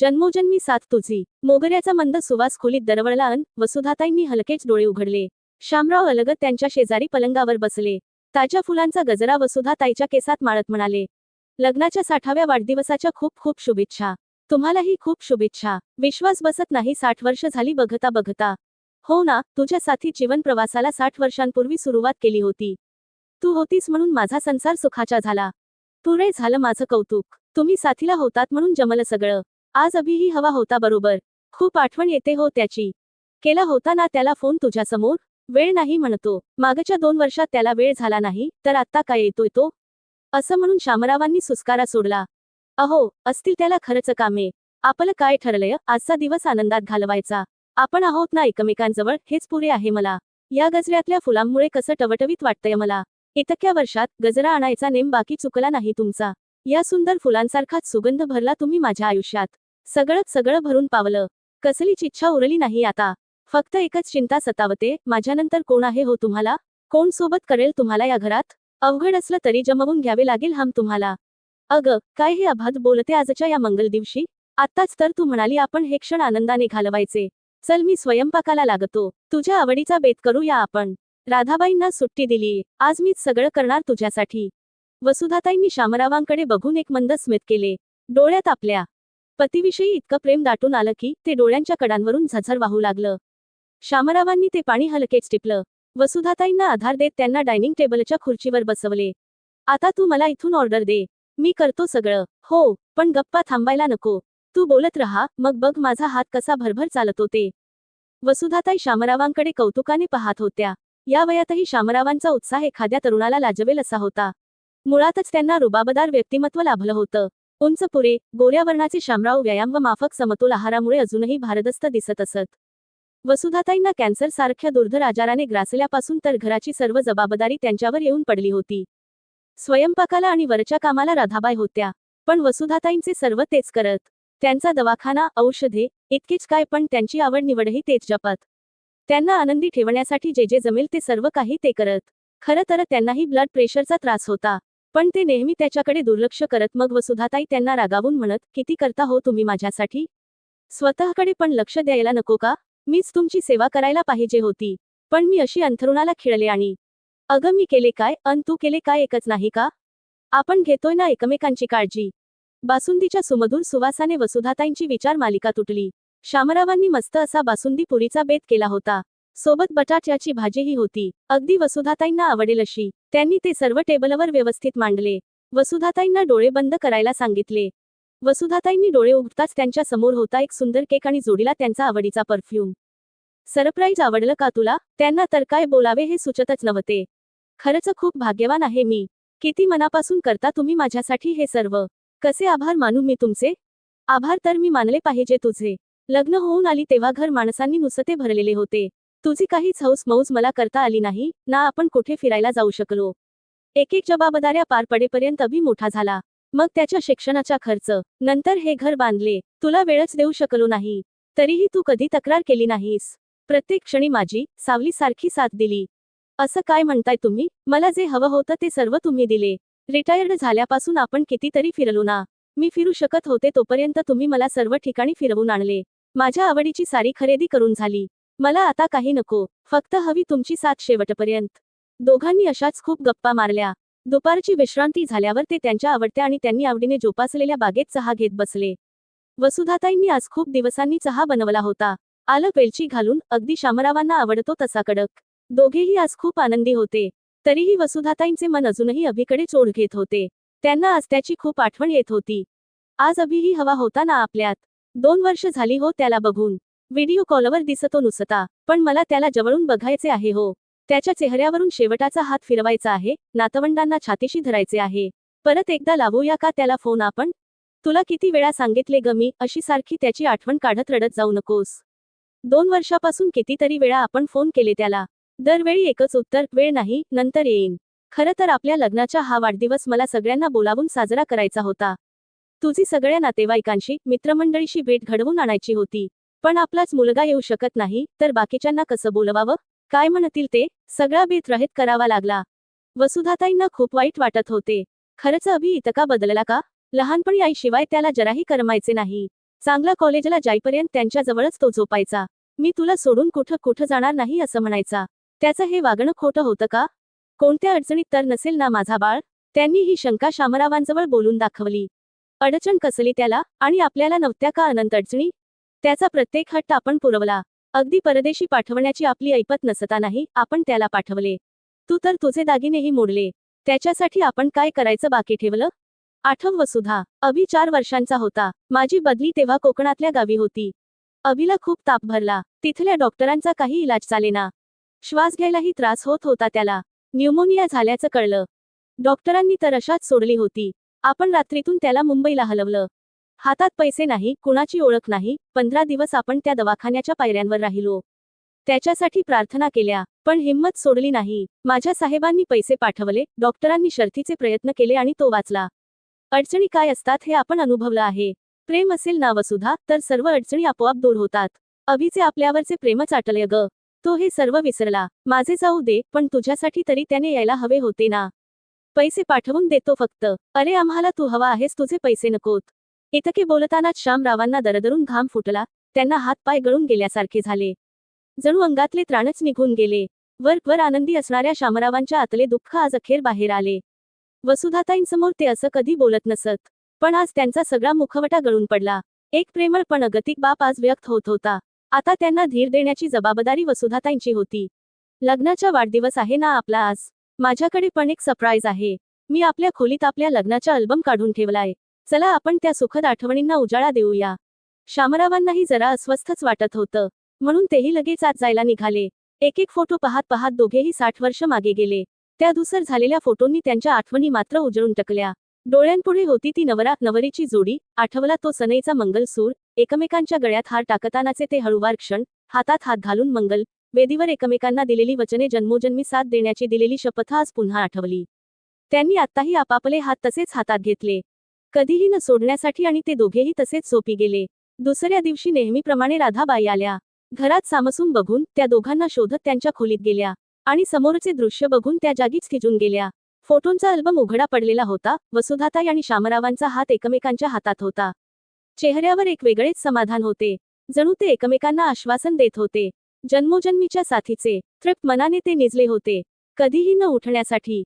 जन्मोजन्मी साथ तुझी. मोगऱ्याचा मंद सुवास खोलीत दरवळला अन वसुधाताईंनी हलकेच डोळे उघडले. शामराव अलगत त्यांच्या शेजारी पलंगावर बसले. ताज्या फुलांचा गजरा वसुधाताईच्या केसात माळत म्हणाले लग्नाच्या साठाव्या वाढदिवसाच्या खूप खूप शुभेच्छा. तुम्हालाही खूप शुभेच्छा. विश्वास बसत नाही साठ वर्ष झाली बघता बघता. हो ना तुझ्या साथी जीवन प्रवासाला साठ वर्षांपूर्वी सुरुवात केली होती. तू होतीस म्हणून माझा संसार सुखाचा झाला. पुरे झालं माझं कौतुक. तुम्ही साथीला होतात म्हणून जमलं सगळं. आज अभिही हवा होता बरोबर. खूप आठवण येते हो त्याची. केला होता ना त्याला फोन तुझ्यासमोर? वेळ नाही म्हणतो. मागच्या दोन वर्षात त्याला वेळ झाला नाही तर आत्ता काय येतोय तो? असं म्हणून शामरावांनी सुस्कारा सोडला. अहो असतील त्याला खरंच कामे. आपलं काय ठरलंय? आजचा दिवस आनंदात घालवायचा. आपण आहोत ना एकमेकांजवळ हेच पुरे आहे मला. या गजऱ्यातल्या फुलांमुळे कसं टवटवीत वाटतंय मला. इतक्या वर्षात गजरा आणायचा नेम बाकी चुकला नाही तुमचा. या सुंदर फुलांसारखाच सुगंध भरला तुम्ही माझ्या आयुष्यात. सगळं सगळं भरून पावलं. कसलीच इच्छा उरली नाही आता. फक्त एकच चिंता सतावते माझ्यानंतर कोण आहे हो तुम्हाला? कोण सोबत करेल तुम्हाला या घरात? अवघड असलं तरी जमवून घ्यावे लागेल हम तुम्हाला. अग काय हे अभात बोलते आजच्या या मंगल दिवशी? आत्ताच तर तू म्हणाली आपण हे क्षण आनंदाने घालवायचे. चल मी स्वयंपाकाला लागतो. तुझ्या आवडीचा बेत करूया आपण. राधाबाईंना सुट्टी दिली. आज मीच सगळं करणार तुझ्यासाठी. वसुधाताईंनी शामरावांकडे बघून एक मंद स्मित केले. डोळ्यात आपल्या पतीविषयी इतकं प्रेम दाटून आलं की ते डोळ्यांच्या कडांवरून झझर वाहू लागलं. शामरावांनी ते पाणी हलकेच टिपलं. वसुधाताईंना आधार देत त्यांना डायनिंग टेबलच्या खुर्चीवर बसवले. आता तू मला इथून ऑर्डर दे. मी करतो सगळं. हो पण गप्पा थांबायला नको. तू बोलत रहा मग बघ माझा हात कसा भरभर चालतो ते वसुधाताई शामरावांकडे कौतुकाने पाहत होत्या. या वयातही शामरावांचा उत्साह एखाद्या तरुणाला लाजवेल असा होता. मुळातच त्यांना रुबाबदार व्यक्तिमत्व लाभलं होतं. उंच पुरे गोऱ्या वर्णाचे शामराव व्यायाम व माफक समतोल आहारामुळे अजूनही भारदस्त दिसत असत. वसुधाताईंना कॅन्सर सारख्या दुर्धर आजाराने ग्रासल्यापासून तर घराची सर्व जबाबदारी त्यांच्यावर येऊन पडली होती. स्वयंपाकाला आणि वरच्या कामाला राधाबाई होत्या पण वसुधाताईंचे सर्व तेच करत. त्यांचा दवाखाना औषधे इतकीच काय पण त्यांची आवड निवडही तेच जपत. त्यांना आनंदी ठेवण्यासाठी जे जे जमेल ते सर्व काही ते करत. खरं तर त्यांनाही ब्लड प्रेशरचा त्रास होता. पण ते नेहमी त्याच्याकडे दुर्लक्ष करत मग वसुधाताई त्यांना रागावून म्हणत किती करता हो तुम्ही माझ्यासाठी? स्वतःकडे पण लक्ष द्यायला नको का? मीच तुमची सेवा करायला पाहिजे होती पण मी अशी अंथरुणाला खिळले आणि अगं मी केले काय? अन तू केले काय एकच नाही का? आपण घेतोय ना एकमेकांची काळजी. बासुंदीच्या सुमधूर सुवासाने वसुधाताईंची विचार मालिका तुटली. शामरावांनी मस्त असा बासुंदी पुरीचा बेत केला होता. सोबत बटाट्याची भाजीही होती. अगदी वसुधाताईंना आवडेल अशी. त्यांनी ते सर्व टेबलवर व्यवस्थित मांडले. वसुधाताईंना डोळे बंद करायला सांगितले. वसुधाताईंनी डोळे उघडताच त्यांच्यासमोर होता एक सुंदर केक आणि जोडीला त्यांचा आवडीचा परफ्यूम. सरप्राईज आवडलं का तुला? त्यांना तर काय बोलावे हे सुचतच नव्हते. खरंच खूप भाग्यवान आहे मी. किती मनापासून करता तुम्ही माझ्यासाठी हे सर्व? कसे आभार मानू मी तुमचे? आभार तर मी मानले पाहिजे तुझे. लग्न होऊन आली तेव्हा घर माणसांनी नुसते भरलेले होते. तुझी काहीच हौस मौज मला करता आली नाही ना आपण कुठे फिरायला जाऊ शकलो. एक एक जबाबदाऱ्या पार पडेपर्यंत अभि मोठा झाला. मग त्याच्या शिक्षणाचा खर्च नंतर हे घर बांधले तुला वेळच देऊ शकलो नाही. तरीही तू कधी तक्रार केली नाहीस. प्रत्येक क्षणी माझी सावली सारखी साथ दिली. असं काय म्हणताय तुम्ही? मला जे हवं होतं ते सर्व तुम्ही दिले. रिटायर्ड झाल्यापासून आपण कितीतरी फिरलो ना. मी फिरू शकत होते तोपर्यंत तुम्ही मला सर्व ठिकाणी फिरवून आणले. माझ्या आवडीची सारी खरेदी करून झाली. मला आता काही नको फक्त हवी तुमची साथ शेवटपर्यंत. दोघांनी अशाच खूप गप्पा मारल्या. दुपारची विश्रांती झाल्यावर ते त्यांच्या आवडत्या आणि त्यांनी आवडीने जोपासलेल्या बागेत चहा घेत बसले. वसुधाताईंनी आज खूप दिवसांनी चहा बनवला होता. आलं वेलची घालून अगदी शामरावांना आवडतो तसा कडक. दोघेही आज खूप आनंदी होते. तरीही वसुधाताईंचे मन अजूनही अभिकडे चोढ घेत होते. त्यांना आज त्याची खूप आठवण येत होती. आज अभिही हवा होता ना आपल्यात. दोन वर्ष झाली हो त्याला बघून. व्हिडिओ कॉलवर दिसतो नुसता पण मला त्याला जवळून बघायचे आहे हो. त्याच्या चेहऱ्यावरून शेवटाचा हात फिरवायचा आहे नातवंडांना छातीशी धरायचे आहे. परत एकदा लावूया का त्याला फोन आपण? तुला किती वेळा सांगितले ग मी अशी सारखी त्याची आठवण काढत रडत जाऊ नकोस. दोन वर्षापासून कितीतरी वेळा आपण फोन केले त्याला. दरवेळी एकच उत्तर वेळ नाही नंतर येईन. खरं तर आपल्या लग्नाचा हा वाढदिवस मला सगळ्यांना बोलावून साजरा करायचा होता. तुझी सगळ्या नातेवाईकांशी मित्रमंडळीशी भेट घडवून आणायची होती. पण आपलाच मुलगा येऊ शकत नाही तर बाकीच्यांना कसं बोलवावं? काय म्हणतील ते? सगळा बेत रहित करावा लागला. वसुधाताईंना खूप वाईट वाटत होते. खरंच अभि इतका बदलला का? लहानपणी आईशिवाय त्याला जराही करमायचे नाही. चांगला कॉलेजला जाईपर्यंत त्यांच्याजवळच तो झोपायचा. मी तुला सोडून कुठं कुठं जाणार नाही असं म्हणायचा. त्याचं हे वागणं खोटं होतं का? कोणत्या अडचणीत तर नसेल ना माझा बाळ. त्यांनी ही शंका शामरावांजवळ बोलून दाखवली. अडचण कसली त्याला? आणि आपल्याला नव्हत्या का अनंत अडचणी? त्याचा प्रत्येक हट्ट आपण पुरवला. अगदी परदेशी पाठवण्याची आपली ऐपत नसतानाही आपण त्याला पाठवले. तू तर तुझे दागिनेही मोडले. त्याच्यासाठी आपण काय करायचं बाकी ठेवलं? आठव वसुधा अभि चार वर्षांचा होता. माझी बदली तेव्हा कोकणातल्या गावी होती. अभिला खूप ताप भरला. तिथल्या डॉक्टरांचा काही इलाज चालेना. श्वास घ्यायलाही त्रास होत होता त्याला. न्यूमोनिया झाल्याचं कळलं. डॉक्टरांनी तर अशाच सोडली होती. आपण रात्रीतून त्याला मुंबईला हलवलं. हातात पैसे नाही कुणाची ओळख नाही पंधरा दिवस आपण त्या दवाखान्याच्या पायऱ्यांवर राहिलो. त्याच्यासाठी प्रार्थना केल्या पण हिंमत सोडली नाही. माझ्या साहेबांनी पैसे पाठवले डॉक्टरांनी शर्थीचे प्रयत्न केले आणि तो वाचला. अडचणी काय असतात हे आपण अनुभवलं आहे. प्रेम असेल ना वसुधा तर सर्व अडचणी आपोआप दूर होतात. अभिचे आपल्यावरचे प्रेमच आटले ग. तो हे सर्व विसरला. माझे जाऊ दे पण तुझ्यासाठी तरी त्याने यायला हवे होते ना. पैसे पाठवून देतो फक्त. अरे आम्हाला तू हवा आहेस तुझे पैसे नकोत. इतके बोलतानाच श्यामरावांना दरदरून घाम फुटला. त्यांना हातपाय गळून गेल्यासारखे झाले. जणू अंगातले त्राणच निघून गेले. वर वर आनंदी असणाऱ्या श्यामरावांच्या आतले दुःख आज अखेर बाहेर आले. वसुधाताईंसमोर ते असं कधी बोलत नसत. पण आज त्यांचा सगळा मुखवटा गळून पडला. एक प्रेमळ पण अगतिक बाप आज व्यक्त होत होता. आता त्यांना धीर देण्याची जबाबदारी वसुधाताईंची होती. लग्नाचा वाढदिवस आहे ना आपला आज? माझ्याकडे पण एक सरप्राईज आहे. मी आपल्या खोलीत आपल्या लग्नाचा अल्बम काढून ठेवलाय. चला आपण त्या सुखद आठवणींना उजाळा देऊया. शामरावांनाही जरा अस्वस्थच वाटत होतं. म्हणून तेही लगेच आत जायला निघाले. एक एक फोटो पाहत पाहत दोघेही साठ वर्ष मागे गेले. त्या दुसर झालेल्या फोटोंनी त्यांच्या आठवणी मात्र उजळून टकल्या. डोळ्यांपुढे होती ती नवरा नवरीची जोडी आठवला तो सनईचा मंगलसूर एकमेकांच्या गळ्यात हार टाकतानाचे ते हळुवार क्षण हातात हात घालून मंगल वेदीवर एकमेकांना दिलेली वचने जन्मोजन्मी साथ देण्याची दिलेली शपथ आज पुन्हा आठवली. त्यांनी आत्ताही आपापले हात तसेच हातात घेतले. कधीही न सोडण्यासाठी आणि ते दोघेही तसेच झोपी गेले. दुसऱ्या दिवशी नेहमीप्रमाणे राधाबाई आल्या. घरात सामसूम बघून त्या दोघांना शोधत त्यांच्या खोलीत गेल्या आणि समोरचे दृश्य बघून त्या जागीच थिजून गेल्या. फोटोंचा अल्बम उघडा पडलेला होता. वसुधाताई आणि शामरावांचा हात एकमेकांच्या हातात होता. चेहऱ्यावर एक वेगळेच समाधान होते. जणू ते एकमेकांना आश्वासन देत होते. जन्मोजन्मीच्या साथीचे तृप्त मनाने ते निजले होते. कधीही न उठण्यासाठी.